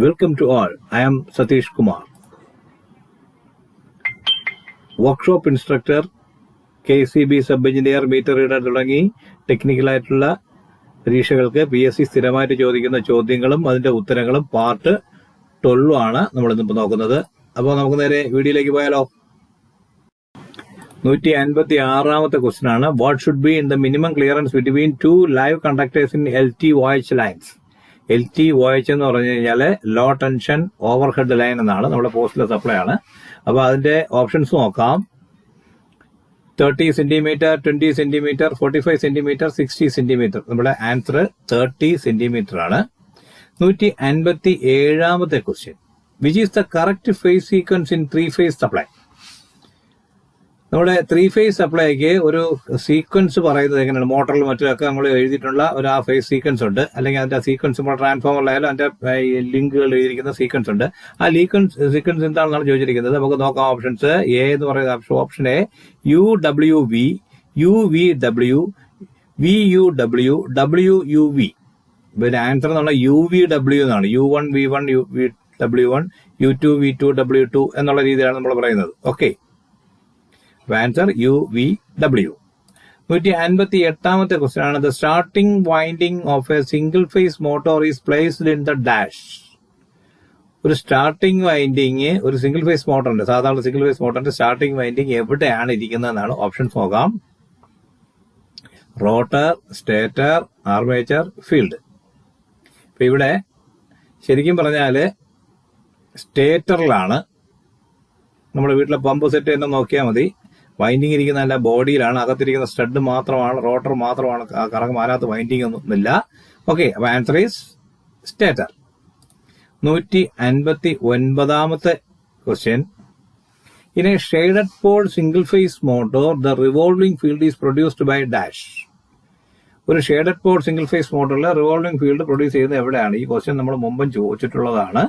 Welcome to all. I am Satish Kumar. Workshop instructor K C B sub engineer meter reader തുടങ്ങി ടെക്നിക്കലായിട്ടുള്ള പരീക്ഷകൾക്ക് P S C സ്ഥിരമായിട്ട് ചോദിക്കുന്ന ചോദ്യങ്ങളും അതിന്റെ ഉത്തരങ്ങളും പാർട്ട് ട്വൽവ് ആണ് നമ്മൾ ഇന്നിപ്പോൾ നോക്കുന്നത് അപ്പോൾ നമുക്ക് നേരെ വീഡിയോയിലേക്ക് പോയാലോ നൂറ്റി അൻപത്തി ആറാമത്തെ ക്വസ്റ്റൻ ആണ് what should be in the minimum clearance between two live conductors in L T voice lines L T വോയച്ച് എന്ന് പറഞ്ഞു കഴിഞ്ഞാൽ low tension over head line എന്നാണ് നമ്മുടെ പോസ്റ്റിലെ സപ്ലൈ ആണ്. അപ്പോൾ അതിന്റെ ഓപ്ഷൻസ് നോക്കാം. Thirty centimetre twenty centimetre forty five centimetre sixty centimetre നമ്മുടെ ആൻസർ തേർട്ടി സെന്റിമീറ്റർ ആണ്. നൂറ്റി അൻപത്തി ഏഴാമത്തെ question which is the correct phase sequence in three phase supply നമ്മുടെ ത്രീ ഫേസ് സപ്ലൈക്ക് ഒരു സീക്വൻസ് പറയുന്നത് എങ്ങനെയാണ്? മോട്ടറിൽ മറ്റൊക്കെ നമ്മൾ എഴുതിയിട്ടുള്ള ഒരു ആ ഫേസ് സീക്വൻസ് ഉണ്ട്. അല്ലെങ്കിൽ അതിന്റെ സീക്വൻസ് നമ്മൾ ട്രാൻസ്ഫോമറിലായാലും അതിന്റെ ലിങ്കുകൾ എഴുതിയിരിക്കുന്ന സീക്വൻസ് ഉണ്ട്. ആ ലീക്വൻസ് സീക്വൻസ് എന്താണെന്നാണ് ചോദിച്ചിരിക്കുന്നത്? നമുക്ക് നോക്കാം. ഓപ്ഷൻസ് എ എന്ന് പറയുന്ന option option A U W V U V W V U W W U V പിന്നെ ആൻസർ എന്ന് പറഞ്ഞാൽ യു വി ഡബ്ല്യു എന്നാണ്. U one V one U V W one U two V two W two എന്നുള്ള രീതിയിലാണ് നമ്മൾ പറയുന്നത്. Okay answer U V W നൂറ്റി അൻപത്തി എട്ടാമത്തെ ക്വസ്റ്റ്യൻ ആണ്. The starting winding of a single phase motor is placed in the dash ഒരു starting winding ഒരു സിംഗിൾ ഫേസ് മോട്ടറിന്റെ സാധാരണ സിംഗിൾ ഫേസ് മോട്ടറിന്റെ സ്റ്റാർട്ടിംഗ് വൈൻഡിങ് എവിടെയാണ് ഇരിക്കുന്നതെന്നാണ് ഓപ്ഷൻസ് നോക്കാം. റോട്ടർ സ്റ്റേറ്റർ ആർമേച്ചർ ഫീൽഡ് ഇപ്പൊ ഇവിടെ ശരിക്കും പറഞ്ഞാൽ സ്റ്റേറ്ററിലാണ് നമ്മുടെ വീട്ടിലെ പമ്പ് സെറ്റ് തന്നെ നോക്കിയാൽ മതി. വൈൻഡിങ് ഇരിക്കുന്ന അല്ല ബോഡിയിലാണ് അകത്തിരിക്കുന്ന സ്റ്റഡ് മാത്രമാണ് റോട്ടർ മാത്രമാണ് കറങ്ങ അതിനകത്ത് വൈൻഡിങ് ഒന്നുമില്ല. ഓക്കെ അപ്പൊ ആൻസർ ഈസ് സ്റ്റേറ്റർ നൂറ്റി അൻപത്തി ഒൻപതാമത്തെ question in a shaded pole single phase motor the revolving field is produced by dash ഒരു ഷെയ്ഡഡ് പോൾ സിംഗിൾ ഫേസ് മോട്ടോറിൽ റിവോൾവിംഗ് ഫീൽഡ് പ്രൊഡ്യൂസ് ചെയ്യുന്നത് എവിടെയാണ്? ഈ ക്വസ്റ്റ്യൻ നമ്മൾ മുമ്പും ചോദിച്ചിട്ടുള്ളതാണ്.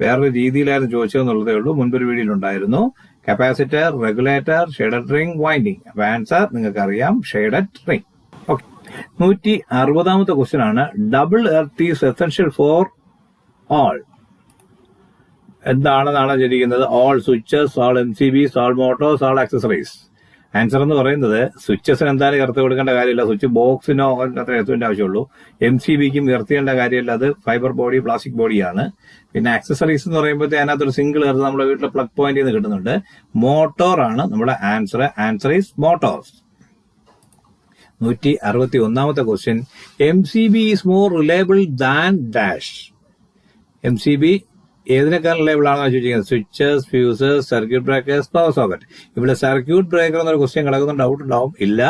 വേറൊരു രീതിയിലായിരുന്നു ചോദിച്ചതെന്നുള്ളതേ ഉള്ളൂ. മുൻപൊരു വീഡിയോയിൽ ഉണ്ടായിരുന്നു. Capacitor regulator shaded ring winding അപ്പൊ ആൻസർ നിങ്ങൾക്ക് അറിയാം ഷെയ്ഡഡ് റിംഗ് ഓക്കെ നൂറ്റി അറുപതാമത്തെ ക്വസ്റ്റ്യൻ ആണ്. Double earth is essential for all എന്താണെന്നാണ് ചോദിക്കുന്നത്? All switches all M C Bs all motors all accessories answer എന്ന് പറയുന്നത് സ്വിച്ചസിന് എന്തായാലും ഇറത്തി കൊടുക്കേണ്ട കാര്യമില്ല. സ്വിച്ച് ബോക്സിനോ അത്ര എത്തുവിന്റെ ആവശ്യമുള്ളൂ. എം സി ബിക്കും ഉയർത്തേണ്ട കാര്യമില്ല. അത് ഫൈബർ ബോഡി പ്ലാസ്റ്റിക് ബോഡിയാണ് പിന്നെ ആക്സസറീസ് എന്ന് പറയുമ്പോഴത്തേ അതിനകത്തൊരു സിംഗിൾ എർത്ത് നമ്മുടെ വീട്ടിലെ പ്ലഗ് പോയിന്റ് നിന്ന് കിട്ടുന്നുണ്ട്. മോട്ടോറാണ് നമ്മുടെ ആൻസർ ആൻസർ ഈസ് മോട്ടോർസ് നൂറ്റി അറുപത്തി ഒന്നാമത്തെ question M C B is more reliable than dash M C B ഏതിനേക്കാൾ ലേബിൾ ആണെന്ന് ചോദിച്ചിരിക്കുന്നത് switches fuses circuit breakers power socket ഇവിടെ സർക്യൂട്ട് ബ്രേക്കർ എന്നൊരു ക്വസ്റ്റ്യൻ കിടക്കുന്ന ഡൗട്ട് ഉണ്ടാവും. ഇല്ല.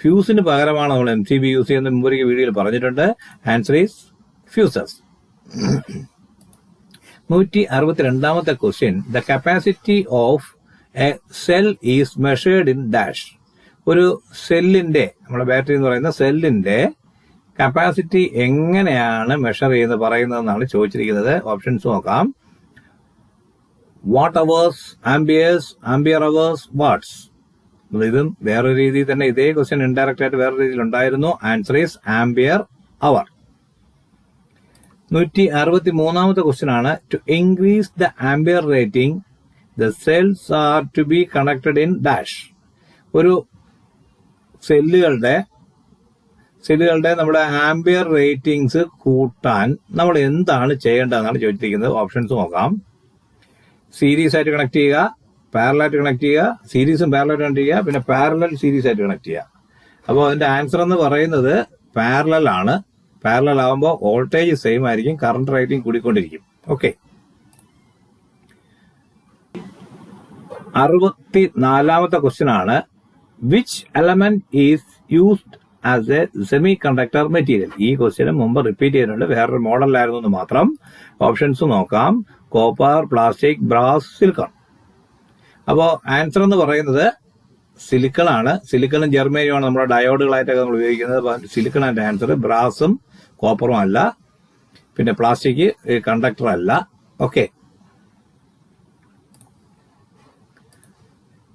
ഫ്യൂസിന് പകരമാണ് നമ്മൾ എം സി ബി യൂസ് ചെയ്യുന്ന മുമ്പൊരിക്കൽ വീഡിയോയിൽ പറഞ്ഞിട്ടുണ്ട്. ആൻസർ ഈസ് ഫ്യൂസസ് നൂറ്റി അറുപത്തിരണ്ടാമത്തെ question the capacity of a cell is measured in dash ഒരു സെല്ലിന്റെ നമ്മുടെ ബാറ്ററി എന്ന് പറയുന്ന സെല്ലിന്റെ കപ്പാസിറ്റി എങ്ങനെയാണ് മെഷർ ചെയ്യുന്നത് പറയുന്നതെന്നാണ് ചോദിച്ചിരിക്കുന്നത്. ഓപ്ഷൻസ് നോക്കാം. Watt hours amperes ampere hours watts ഇതും വേറൊരു രീതിയിൽ തന്നെ ഇതേ ക്വസ്റ്റ്യൻ ഇൻഡയറക്റ്റ് ആയിട്ട് വേറെ രീതിയിൽ ഉണ്ടായിരുന്നു. ആൻസർ ഈസ് ആംബിയർ അവർ നൂറ്റി അറുപത്തി മൂന്നാമത്തെ ക്വസ്റ്റ്യൻ ആണ്. To increase the ampere rating the cells are to be connected in dash ഒരു സെല്ലുകളുടെ സെല്ലുകളുടെ നമ്മുടെ ആംബിയർ റേറ്റിംഗ്സ് കൂട്ടാൻ നമ്മൾ എന്താണ് ചെയ്യേണ്ടതെന്നാണ് ചോദിച്ചിരിക്കുന്നത്. ഓപ്ഷൻസ് നോക്കാം. സീരീസ് ആയിട്ട് കണക്ട് ചെയ്യുക പാരലായിട്ട് കണക്ട് ചെയ്യുക സീരീസും പാരലായിട്ട് കണക്ട് ചെയ്യുക പിന്നെ പാരലൽ സീരീസ് ആയിട്ട് കണക്ട് ചെയ്യുക. അപ്പോൾ അതിന്റെ ആൻസർ എന്ന് പറയുന്നത് പാരലൽ ആണ്. പാരലൽ ആകുമ്പോൾ വോൾട്ടേജ് സെയിം ആയിരിക്കും കറണ്ട് റേറ്റിംഗ് കൂടിക്കൊണ്ടിരിക്കും. ഓക്കെ അറുപത്തി നാലാമത്തെ ക്വസ്റ്റ്യൻ ആണ്. Which element is used as a semiconductor material ഈ ക്വസ്റ്റ്യന് മുമ്പ് റിപ്പീറ്റ് ചെയ്തിട്ടുണ്ട്. വേറൊരു മോഡലായിരുന്നു എന്ന് മാത്രം. ഓപ്ഷൻസ് നോക്കാം. കോപ്പർ പ്ലാസ്റ്റിക് ബ്രാസ് സിലിക്കൺ അപ്പോൾ ആൻസർ എന്ന് പറയുന്നത് സിലിക്കൺ ആണ്. സിലിക്കണും ജെർമേനിയുമാണ് നമ്മുടെ ഡയോഡുകളായിട്ടൊക്കെ നമ്മൾ ഉപയോഗിക്കുന്നത്. സിലിക്കൺ ആൻഡ് ആൻസർ ബ്രാസും കോപ്പറും അല്ല. പിന്നെ പ്ലാസ്റ്റിക് കണ്ടക്ടർ അല്ല. ഓക്കെ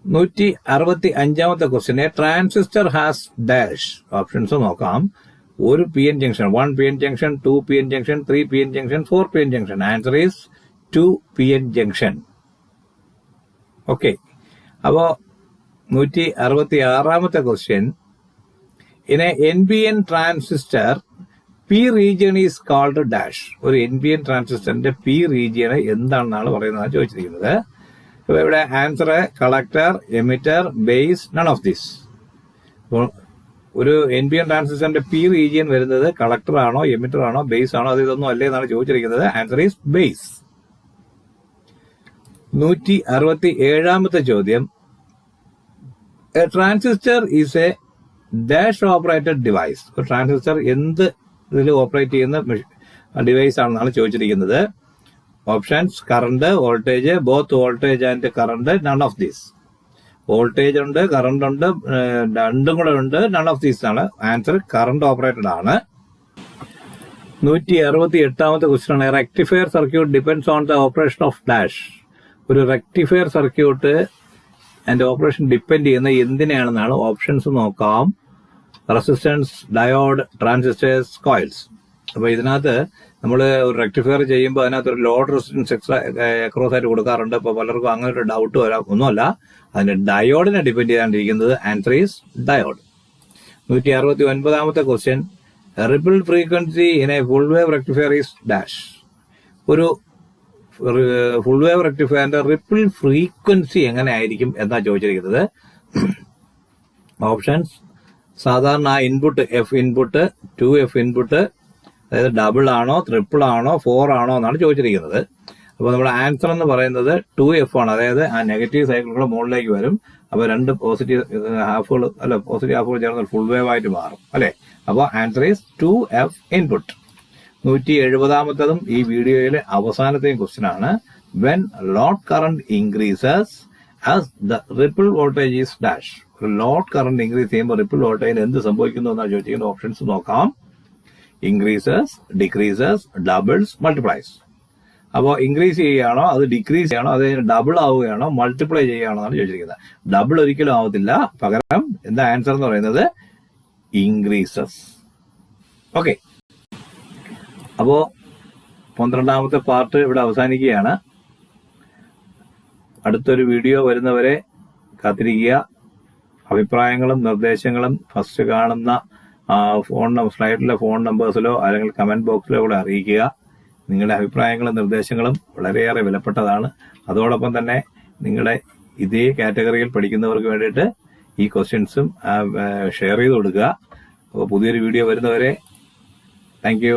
നൂറ്റി അറുപത്തി അഞ്ചാമത്തെ question transistor has dash options നോക്കാം. ഒരു P N junction one P N junction two P N junction three P N junction four P N junction answer is two P N junction okay അപ്പോ നൂറ്റി അറുപത്തി ആറാമത്തെ question ഇനെ N P N transistor P region is called dash ഒരു N B N ട്രാൻസിസ്റ്ററിന്റെ P region എന്താണെന്നാണ് പറയുന്നത് ചോദിച്ചിരിക്കുന്നത്. അപ്പൊ ഇവിടെ answer collector emitter base none of this അപ്പോൾ ഒരു എൻ ബി എൻ ട്രാൻസിസ്റ്ററിന്റെ പി റീജിയൻ വരുന്നത് കളക്ടർ ആണോ എമിറ്റർ ആണോ ബേസ് ആണോ അത് ഇതൊന്നും അല്ലേ എന്നാണ് ചോദിച്ചിരിക്കുന്നത്. ആൻസർ ഈസ് ബേസ് നൂറ്റി അറുപത്തി ഏഴാമത്തെ ചോദ്യം a transistor is a dash operated device transistor എന്ത് ഇതിൽ ഓപ്പറേറ്റ് ചെയ്യുന്ന ഡിവൈസ് ആണെന്നാണ് ചോദിച്ചിരിക്കുന്നത്. Options current voltage both voltage and current none of these voltage ഉണ്ട് കറണ്ട് ഉണ്ട് രണ്ടും കൂടെ ഉണ്ട് നൺ ഓഫ് ദീസ് ആണ്. ആൻസർ കറണ്ട് ഓപ്പറേറ്റഡ് ആണ്. നൂറ്റി അറുപത്തി എട്ടാമത്തെ ക്വസ്റ്റ്യൻ ആണ്. Rectifier circuit depends on the operation of dash ഒരു റെക്ടിഫയർ സർക്യൂട്ട് അതിന്റെ ഓപ്പറേഷൻ ഡിപ്പെൻഡ് ചെയ്യുന്ന എന്തിനാണെന്നാണ് ഓപ്ഷൻസ് നോക്കാം. റെസിസ്റ്റൻസ് ഡയോഡ് ട്രാൻസിസ്റ്റേഴ്സ് കോയിൽസ് അപ്പൊ ഇതിനകത്ത് നമ്മൾ റെക്ടിഫയർ ചെയ്യുമ്പോൾ അതിനകത്ത് ഒരു ലോഡ് റെസിസ്റ്റൻസ് എക്സ്ട്രാ അക്രോസ് ആയിട്ട് കൊടുക്കാറുണ്ട്. അപ്പോൾ പലർക്കും അങ്ങനെ ഒരു ഡൗട്ട് വരാം ഒന്നുമല്ല. അതിന്റെ ഡയോഡിനെ ഡിപ്പെൻഡ് ചെയ്യാണ്ടിരിക്കുന്നത് ആൻസർ ഈസ് ഡയോഡ് നൂറ്റി അറുപത്തി ഒൻപതാമത്തെ question ripple frequency in a full wave rectifier is dash ഒരു ഫുൾ വേവ് റെക്ടിഫയറിന്റെ റിപ്പിൾ ഫ്രീക്വൻസി എങ്ങനെ ആയിരിക്കും എന്നാ ചോദിച്ചിരിക്കുന്നത്? ഓപ്ഷൻസ് സാധാരണ input F input two F input അതായത് ഡബിൾ ആണോ ട്രിപ്പിൾ ആണോ ഫോർ ആണോ എന്നാണ് ചോദിച്ചിരിക്കുന്നത്. അപ്പോൾ നമ്മുടെ ആൻസർ എന്ന് പറയുന്നത് ടു എഫ് ആണ്. അതായത് ആ നെഗറ്റീവ് സൈക്കിളുകൾ മുകളിലേക്ക് വരും. അപ്പോൾ രണ്ട് പോസിറ്റീവ് ഹാഫുകൾ അല്ല പോസിറ്റീവ് ഹാഫുകൾ ചേർന്ന് ഫുൾ വേവ് ആയിട്ട് മാറും. അല്ലേ? അപ്പോൾ answer is two F input നൂറ്റി എഴുപതാമത്തതും ഈ വീഡിയോയിലെ അവസാനത്തെയും ക്വസ്റ്റ്യൻ ആണ്. When load current increases as the ripple voltage is dash load current increase ചെയ്യുമ്പോൾ റിപ്പിൾ വോൾട്ടേജിന് എന്ത് സംഭവിക്കുന്നു എന്നാണ് ചോദിച്ചിരിക്കുന്ന ഓപ്ഷൻസ് നോക്കാം. ഇൻക്രീസസ് ഡിക്രീസസ് ഡബിൾസ് മൾട്ടിപ്ലൈസ് അപ്പോൾ ഇൻക്രീസ് ചെയ്യുകയാണോ അത് ഡിക്രീസ് ചെയ്യണോ അത് ഡബിൾ ആവുകയാണോ മൾട്ടിപ്ലൈ ചെയ്യുകയാണോ എന്നാണ് ചോദിച്ചിരിക്കുന്നത്. ഡബിൾ ഒരിക്കലും ആവത്തില്ല. പകരം എന്താ ആൻസർ എന്ന് പറയുന്നത്? ഇൻക്രീസസ് ഓക്കെ അപ്പോ പന്ത്രണ്ടാമത്തെ പാർട്ട് ഇവിടെ അവസാനിക്കുകയാണ്. അടുത്തൊരു വീഡിയോ വരുന്നവരെ കാത്തിരിക്കുക. അഭിപ്രായങ്ങളും നിർദ്ദേശങ്ങളും ഫസ്റ്റ് കാണുന്ന ഫോൺ സ്ലൈഡിലെ ഫോൺ നമ്പേഴ്സിലോ അല്ലെങ്കിൽ കമന്റ് ബോക്സിലോ കൂടെ അറിയിക്കുക. നിങ്ങളുടെ അഭിപ്രായങ്ങളും നിർദ്ദേശങ്ങളും വളരെയേറെ വിലപ്പെട്ടതാണ്. അതോടൊപ്പം തന്നെ നിങ്ങളുടെ ഇതേ കാറ്റഗറിയിൽ പഠിക്കുന്നവർക്ക് വേണ്ടിയിട്ട് ഈ ക്വസ്റ്റ്യൻസും ഷെയർ ചെയ്ത് കൊടുക്കുക. അപ്പോൾ പുതിയൊരു വീഡിയോ വരുന്നവരെ താങ്ക്